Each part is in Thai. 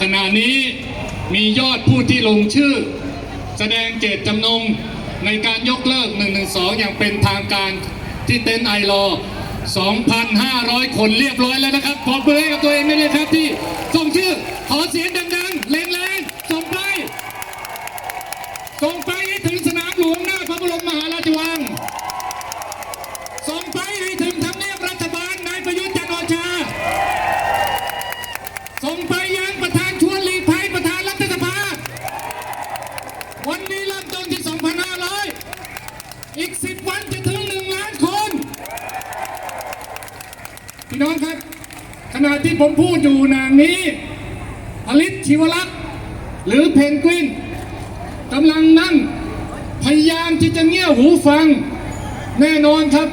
ขณะนี้มียอดผู้ที่ลงชื่อ แสดงเจตจำนงในการยกเลิก 112 อย่างเป็นทางการที่เต็นไอรอ2,500 คนเรียบร้อยแล้วนะครับ ขอบคุณให้กับตัวเองด้วยนะครับที่ส่งชื่อ ขอเสียงดังๆแรงๆส่งไป ส่งไปให้ถึงสนามหลวงหน้าพระบรมมหาราชวัง ส่งไปให้ถึงทำเนียบรัฐบาลนายประยุทธ์จันทร์โอชา ส่งไปยังประธานชวนหลีกภัยประธานรัฐสภา วันนี้เริ่มต้นที่ 2,500 อีก 10 วันจะถึง 1 ล้านคน พี่น้องครับ ขณะที่ ผมพูดอยู่นางนี้ผลิตชีวลักษ์หรือเพนกวินกำลังนั่งพยายามที่จะเงี่ยหูฟัง แน่นอนครับ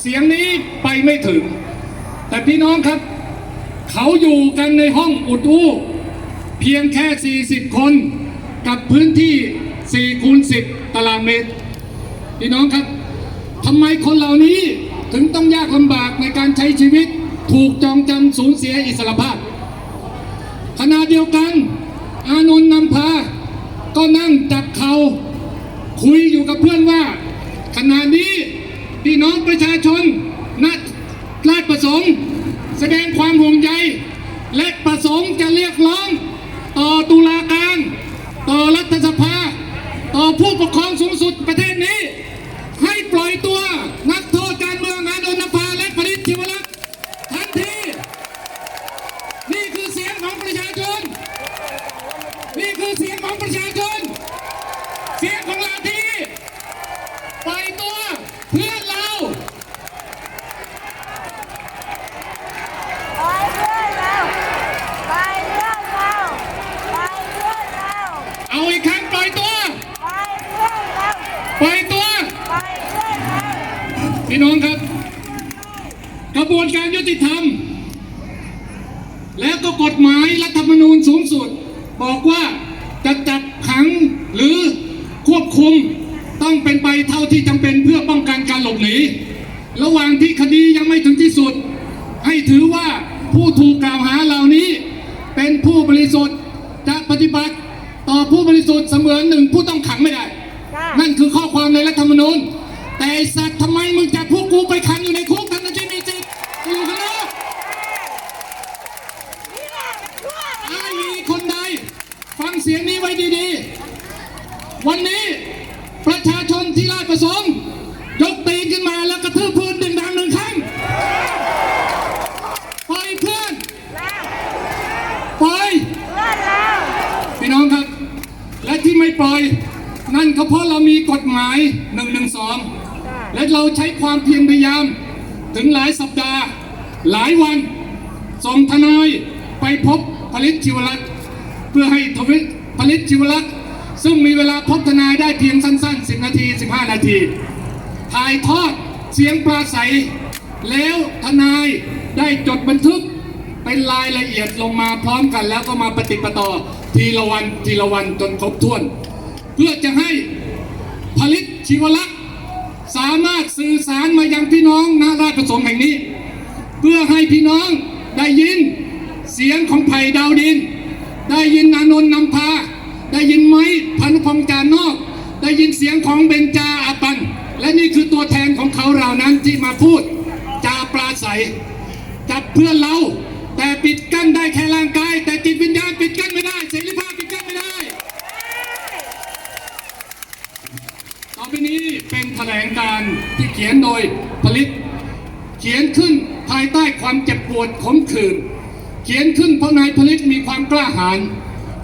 เสียงนี้ไปไม่ถึง แต่พี่น้องครับ เขาอยู่กันในห้องอุดอู้เพียงแค่ 40 คน กับพื้นที่4คูณ10 ตารางเมตร พี่น้องครับทำไมคนเหล่านี้ถึงต้องยากลำบากในการใช้ชีวิต ถูกจองจำสูญเสียอิสรภาพ ขณะเดียวกัน อานนท์นำพา ก็นั่งจับเขาคุยอยู่กับเพื่อนว่า ขณะนี้พี่น้องประชาชนณราชประสงค์ แสดงความห่วงใยและประสงค์จะเรียกร้อง ต่อตุลาการ ต่อรัฐสภา ต่อผู้ปกครองสูงสุดประเทศนี้ ให้ปล่อยตัวนักโทษการเมืองอานนท์นำพาและผลิตชีวรักษ์ทันที นี่คือเสียงของประชาชน นี่คือ เสียงของประชาชน เสียงของเราที่ปล่อยตัวเพื่อนเราไปเรื่อยแล้วไปเรื่อยแล้วไปเรื่อยแล้วเอาอีกครั้งปล่อยตัวไปเรื่อยแล้วปล่อยตัวไปเรื่อยแล้วพี่น้องครับกระบวนการยุติธรรม และก็กฎหมายรัฐธรรมนูญสูงสุดบอกว่า จะจับขังหรือควบคุมต้องเป็นไปเท่าที่จำเป็นเพื่อป้องกันการหลบหนีระหว่างที่คดียังไม่ถึงที่สุด ให้ถือว่าผู้ถูกกล่าวหาเหล่านี้ เป็นผู้บริสุทธิ์จะปฏิบัติต่อผู้บริสุทธิ์เสมือนหนึ่งผู้ต้องขังไม่ได้ นั่นคือข้อความในรัฐธรรมนูญ แต่สัตว์ทำไมมึงจับพวกกูไปขังอยู่ในคุกทั้งที่มีสิทธิ์อยู่ข้างนอก นี่แหละมันชั่ว ไอ้มีคนใด ฟังเสียงนี้ไว้ดีๆ วันนี้ประชาชนที่ราชประสงค์ ยกตีนขึ้นมาแล้วกระทืบพื้นดึงดังหนึ่งครั้งปล่อยเพื่อน แล้ว ปล่อย เลื่อนแล้ว พี่น้องครับ และที่ไม่ปล่อย นั่นก็เพราะเรามีกฎหมาย1นึ จ้า และ เราใช้ความเพียรพยายาม ถึงหลายสัปดาห์ หลายวันส่งทนายไปพบผลิตชิวรักษ์เพื่อให้ทวิตผลิตชิวรักษ์ซึ่งมีเวลาพบทนายได้เพียงสั้นๆ 10 นาที 15 นาที ถ่ายทอดเสียงปราศัย แล้วทนายได้จดบันทึกเป็นรายละเอียดลงมาพร้อมกัน แล้วก็มาปฏิปต่อทีละวันทีละวันจนครบถ้วน เพื่อจะให้ผลิตชีวลักษณ์ามารถสื่อสารมายังพี่น้องณราชประสงค์แห่งนี้ เพื่อให้พี่น้องได้ยินเสียงของไผ่ดาวดิน ได้ยินอานนท์นำพา ได้ยินไหมพานุพงจานนอก ได้ยินเสียงของเบญจาอาปัน และนี่คือตัวแทนของเขาเหล่านั้นที่มาพูดจาปราศัยจับเพื่อนเรา แต่ปิดกั้นได้แค่ร่างกาย แต่จิตวิญญาณปิดกั้นไม่ได้เสรีภาพปิดกั้นไม่ได้ ต่อไปนี้ เป็นแถลงการที่เขียนโดยผลิต เขียนขึ้นภายใต้ความเจ็บปวดขมขื่นเขียนขึ้นเพราะนายผลิตมีความกล้าหาญ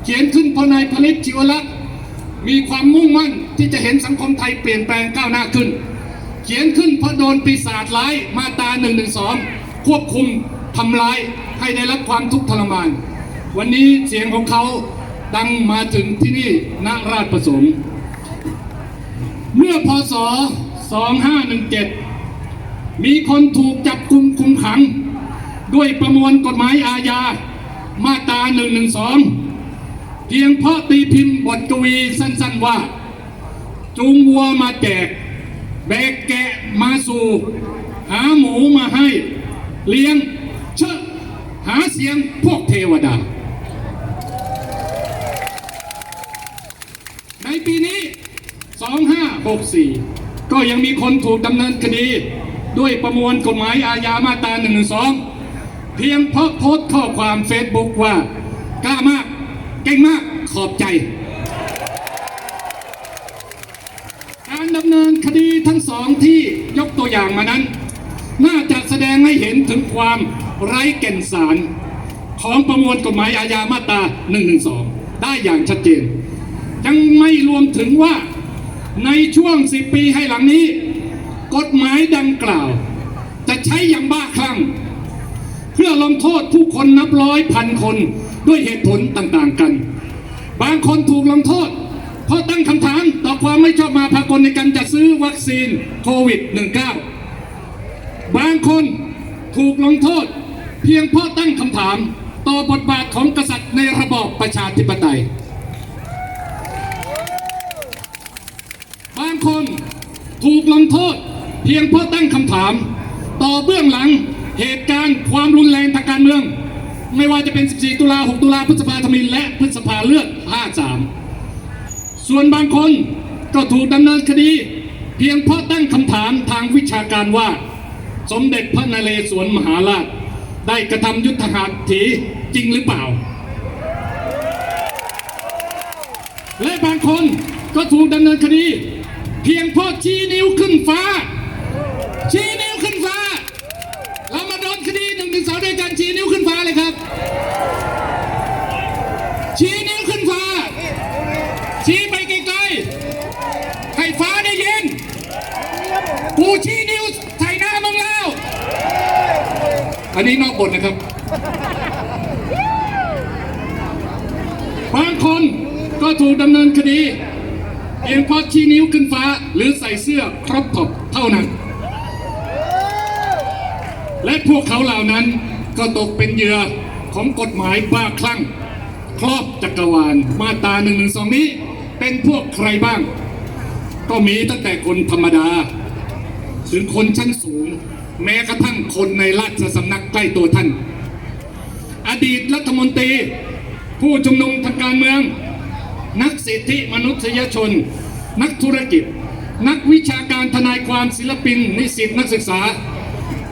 เขียนขึ้นเพราะนายผลิตชีวลักษ์มีความมุ่งมั่นที่จะเห็นสังคมไทยเปลี่ยนแปลงก้าวหน้าขึ้น เขียนขึ้นเพราะโดนปีศาจร้ายมาตา1นึควบคุมทำร้ายให้ได้รับความทุกข์ทรมาน วันนี้เสียงของเขาดังมาถึงที่นี่ณราชประสงค์ เมื่อพศ 2517 มีคนถูกจับกุมคุมขัง ด้วยประมวลกฎหมายอาญา มาตรา 112 เพียงเพราะตีพิมพ์บทกวีสั้นๆว่า จูงวัวมาแจก แบกแกะมาสู่ หาหมูมาให้ เลี้ยงเชอะหาเสียงพวกเทวดา 64 ก็ยังมีคนถูกดำเนินคดี ด้วยประมวลกฎหมายอาญามาตรา112 เพียงเพราะโพสต์ข้อความเฟซบุ๊กว่ากล้ามาก เก่งมากขอบใจการดำเนินคดีทั้งสองที่ยกตัวอย่างมานั้น น่าจะแสดงให้เห็นถึงความไร้แก่นสาร ของประมวลกฎหมายอาญามาตรา 112 ได้อย่างชัดเจน ยังไม่รวมถึงว่า ในช่วง 10 ปีให้หลังนี้ กฎหมายดังกล่าว จะใช้อย่างบ้าคลั่ง เพื่อลงโทษผู้คนนับร้อยพันคนด้วยเหตุผลต่างๆกัน บางคนถูกลงโทษ เพราะตั้งคำถามต่อความไม่ชอบมาพากลในการจัดซื้อวัคซีนโควิด -19 บางคนถูกลงโทษ เพียงเพราะตั้งคำถาม ต่อบทบาทของกษัตริย์ในระบอบประชาธิปไตย บาง คนถูกลงโทษ เพียงเพราะตั้งคำถาม ต่อเบื้องหลังเหตุการณ์ความรุนแรงทางการเมือง ไม่ว่าจะเป็น 14 ตุลา 6 ตุลาพฤษภาธมินและพฤษภาเลือด53 ส่วนบางคนก็ถูกดำเนินคดี เพียงเพราะตั้งคำถามทางวิชาการว่า สมเด็จพระนเรศวรมหาราช ได้กระทำยุทธหัตถีจริงหรือเปล่า และบางคนก็ถูกดำเนินคดี เพียงเพราะชี้นิ้วขึ้นฟ้า ชี้นิ้วขึ้นฟ้า เรามาโดนคดีหนึ่งถึงสองด้วยกันชี้นิ้วขึ้นฟ้าเลยครับ ชี้นิ้วขึ้นฟ้า ชี้ไปไกลๆให้ฟ้าได้ยินกูชี้นิ้วใส่หน้ามึงแล้ว อันนี้นอกบทนะครับบางคนก็ถูกดำเนินคดี เพียงเพราะชี้นิ้วขึ้นฟ้าหรือใส่เสื้อครอปท็อปเท่านั้น และพวกเขาเหล่านั้นก็ตกเป็นเหยื่อของกฎหมายบ้าคลั่ง ครอบจักรวาลมาตรา1นึนี้ เป็นพวกใครบ้าง ก็มีตั้งแต่คนธรรมดา ถึงคนชั้นสูง แม้กระทั่งคนในราชสำนักใกล้ตัวท่าน อดีตรัฐมนตรี ผู้ชุมนุมทางการเมือง นักสิทธิมนุษยชน นักธุรกิจ นักวิชาการทนายความศิลปิน นิสิตนักศึกษา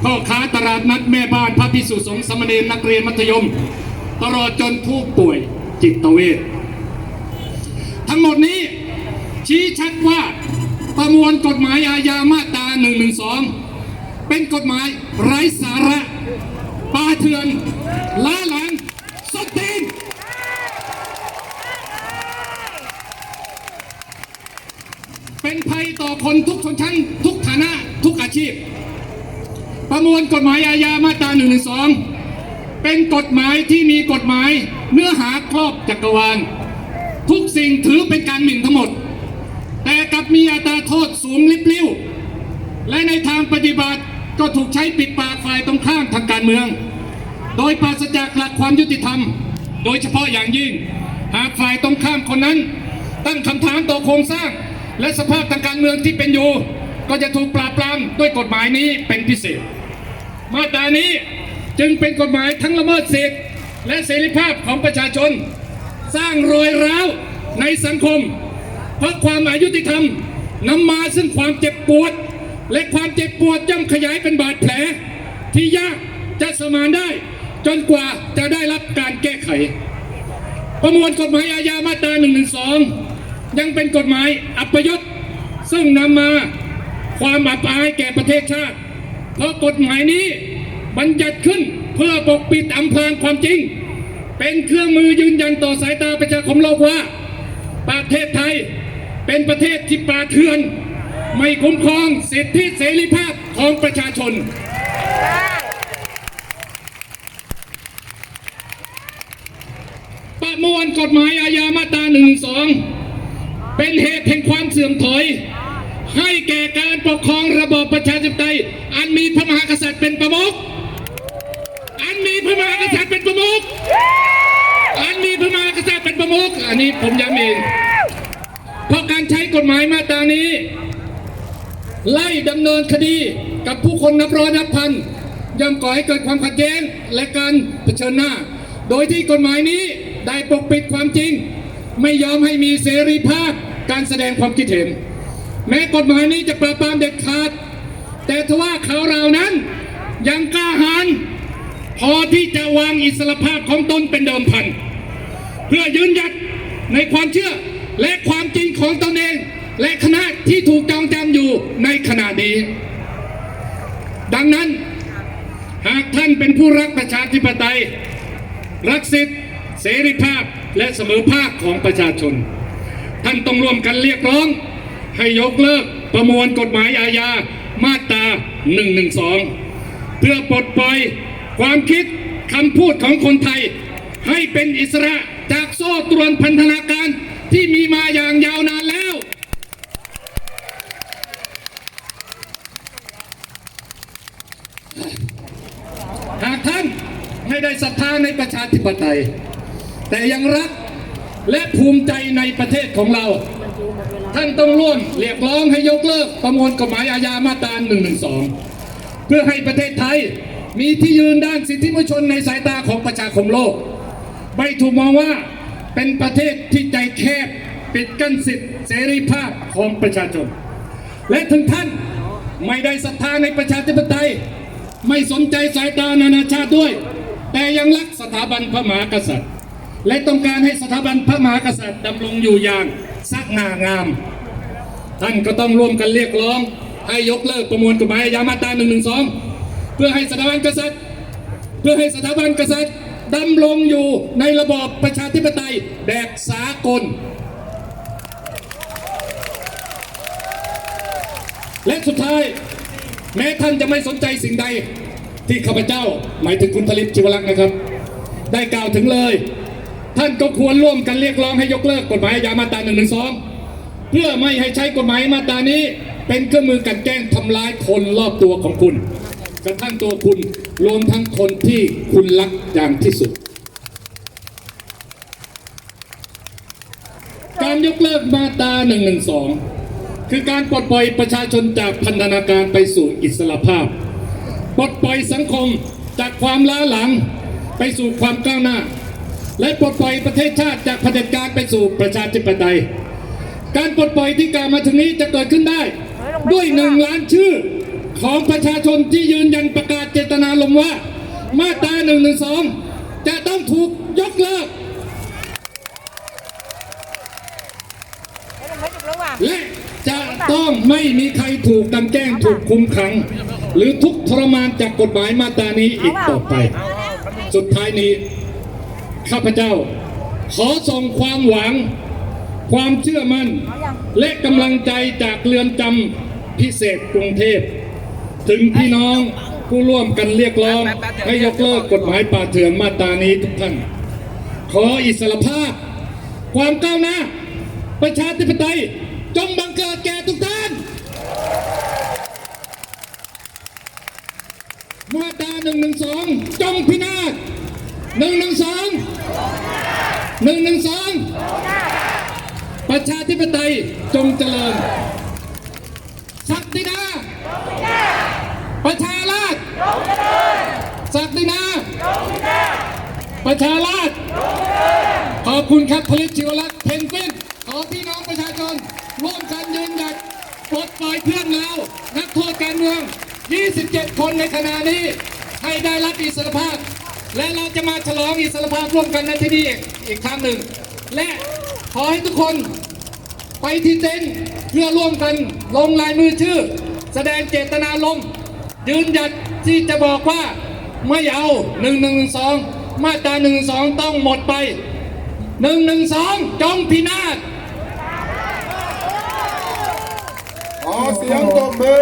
พ่อค้าตลาดนัดแม่บ้านพระพิสุสงฆ์สามเณรนักเรียนมัธยม ตลอดจนผู้ป่วยจิตเวชทั้งหมดนี้ชี้ชัดว่าประมวลกฎหมายอาญามาตรา 112 เป็นกฎหมายไร้สาระปาเถื่อนล้าหลังสดตีน เป็นภัยต่อคนทุกชนชั้น ทุกฐานะทุกอาชีพ ประมวลกฎหมายอาญามาตรา1นึเป็นกฎหมายที่มีกฎหมายเนื้อหาครอบจักรวาล ทุกสิ่งถือเป็นการหมิ่นทั้งหมด แต่กลับมีอัตราโทษสูงลิบลิ่วและในทางปฏิบัติก็ถูกใช้ปิดปากฝ่ายตรงข้ามทางการเมือง โดยปราศจากหลักความยุติธรรม โดยเฉพาะอย่างยิ่ง หากฝ่ายตรงข้ามคนนั้น ตั้งคำถามต่อโครงสร้าง และสภาพทางการเมืองที่เป็นอยู่ ก็จะถูกปราบปรามด้วยกฎหมายนี้เป็นพิเศษ มาตรานี้จึงเป็นกฎหมายทั้งละเมิดสิทธิและเสรีภาพของประชาชน สร้างรอยร้าวในสังคม เพราะความอายุติธรรมนำมาซึ่งความเจ็บปวด และความเจ็บปวดย่อมขยายเป็นบาดแผล ที่ยากจะสมานได้ จนกว่าจะได้รับการแก้ไข ประมวลกฎหมายอาญามาตรา1นึ ยังเป็นกฎหมายอัปยศซึ่งนำมาความอับอายแก่ประเทศชาติ เพราะกฎหมายนี้บัญญัติขึ้นเพื่อปกปิดอำพรางความจริง เป็นเครื่องมือยืนยันต่อสายตาประชาคมโลกว่า ประเทศไทยเป็นประเทศที่ป่าเถื่อน ไม่คุ้มครองสิทธิเสรีภาพของประชาชน ประมวลกฎหมายอาญามาตรา1นึ เป็นเหตุแห่งความเสื่อมถอย ให้แก่การปกครองระบอบประชาธิปไตย อันมีพระมหากษัตริย์เป็นประมุขอันมีพระมหากษัตริย์เป็นประมุขอันมีพระมหากษัตริย์เป็นประมุขอันนี้ผมย้ำเองเพราะการใช้กฎหมายมาตรานี้ ไล่ดำเนินคดีกับผู้คนนับร้อยนับพันย่อมก่อให้เกิดความขัดแย้งและการเผชิญหน้า โดยที่กฎหมายนี้ได้ปกปิดความจริง ไม่ยอมให้มีเสรีภาพการแสดงความคิดเห็น แม้กฎหมายนี้จะปราบปรามเด็ดขาด แต่ทว่าเขาเรานั้นยังกล้าหาญพอที่จะวางอิสรภาพของตนเป็นเดิมพัน เพื่อยืนหยัดในความเชื่อและความจริงของตนเอง และคณะที่ถูกจองจำอยู่ในขณะนี้ ดังนั้นหากท่านเป็นผู้รักประชาธิปไตย รักสิทธิเสรีภาพ และเสมอภาคของประชาชน ท่านต้องร่วมกันเรียกร้อง ให้ยกเลิกประมวลกฎหมายอาญามาตรา 112 เพื่อปลดปล่อยความคิดคำพูดของคนไทย ให้เป็นอิสระจากโซ่ตรวนพันธนาการที่มีมาอย่างยาวนานแล้ว หากท่านไม่ได้ศรัทธาในประชาธิปไตย แต่ยังรักและภูมิใจในประเทศของเรา ท่านต้องร่วมเรียกร้องให้ยกเลิกประมวลกฎหมายอาญามาตรา 112 เพื่อให้ประเทศไทยมีที่ยืนด้านสิทธิมนุษยชนในสายตาของประชาคมโลก ไม่ถูกมองว่าเป็นประเทศที่ใจแคบปิดกั้นสิทธิเสรีภาพของประชาชน และถึงท่านไม่ได้ศรัทธาในประชาธิปไตย ไม่สนใจสายตานานาชาติด้วย แต่ยังรักสถาบันพระมหากษัตริย์ และต้องการให้สถาบันพระมหากษัตริย์ดำรงอยู่อย่างสง่างาม ท่านก็ต้องร่วมกันเรียกร้อง ให้ยกเลิกประมวลกฎหมายอาญามาตรา1นึเพื่อให้สถาบันกษัตริย์ เพื่อให้สถาบันกษัตริย์ดำรงอยู่ในระบอบประชาธิปไตยแบบสากล และสุดท้าย แม้ท่านจะไม่สนใจสิ่งใดที่ข้าพเจ้า หมายถึงคุณผลิตชิวลักษ์นะครับ ได้กล่าวถึงเลย ท่านก็ควรร่วมกันเรียกร้องให้ยกเลิกกฎหมายอาญามาตรา1นึเพื่อไม่ให้ใช้กฎหมายมาตรานี้ เป็นเครื่องมือกันแกล้งทำร้ายคนรอบตัวของคุณกระทั่งตัวคุณรวมทั้งคนที่คุณรักอย่างที่สุด การยกเลิกมาตรา112คือการปลดปล่อยประชาชนจากพันธนาการไปสู่อิสรภาพ ปลดปล่อยสังคมจากความล้าหลังไปสู่ความก้าวหน้า และปลดปล่อยประเทศชาติจากเผด็จการไปสู่ประชาธิปไตย การปลดปล่อยที่กล่าวมาถึงนี้จะเกิดขึ้นได้ ด้วยหนึ่งล้านชื่อของประชาชนที่ยืนยันประกาศเจตนารมณ์ว่า มาตรา1นึจะต้องถูกยกเลิกไม่ถูกแล้วว่ะและจะต้องไม่มีใครถูกกำแกล้งถูกคุมขัง หรือทุกข์ทรมานจากกฎหมายมาตรานี้อีกต่อไป สุดท้ายนี้ ข้าพเจ้า ขอส่งความหวัง ความเชื่อมั่น และกำลังใจจากเรือนจำพิเศษกรุงเทพ ถึงพี่น้องผู้ร่วมกันเรียกร้องให้ยกเลิกกฎหมายป่าเถื่อนมาตรานี้ทุกท่าน ขออิสรภาพ ความก้าวหน้า ประชาธิปไตยจงบังเกิดแก่ทุกท่านมาตราหนึ่งหนึ่งสองจงพินาศหนึ่ง หนึ่งสองหนึ่งหนึ่งสองประชาธิปไตยจงเจริญศักดินาประชาราชศักดินาประชาราชขอบคุณครับผลิตชิวรักษ์เพนกวินขอพี่น้องประชาชนร่วมกันยืนหยัดปลดปล่อยเพื่อนเรานักโทษการเมือง 27 คนในขณะนี้ให้ได้รับอิสรภาพ และเราจะมาฉลองอิสรภาพร่วมกันในที่นี่ อีกครั้งหนึ่ง และขอให้ทุกคนไปที่เต็นท์เพื่อร่วมกันลงลายมือชื่อ แสดงเจตนารมยืนหยัดที่จะบอกว่าไม่เอา1นึมาตรา1นึต้องหมดไป1นึจงพินาศขอเสียงตบมือ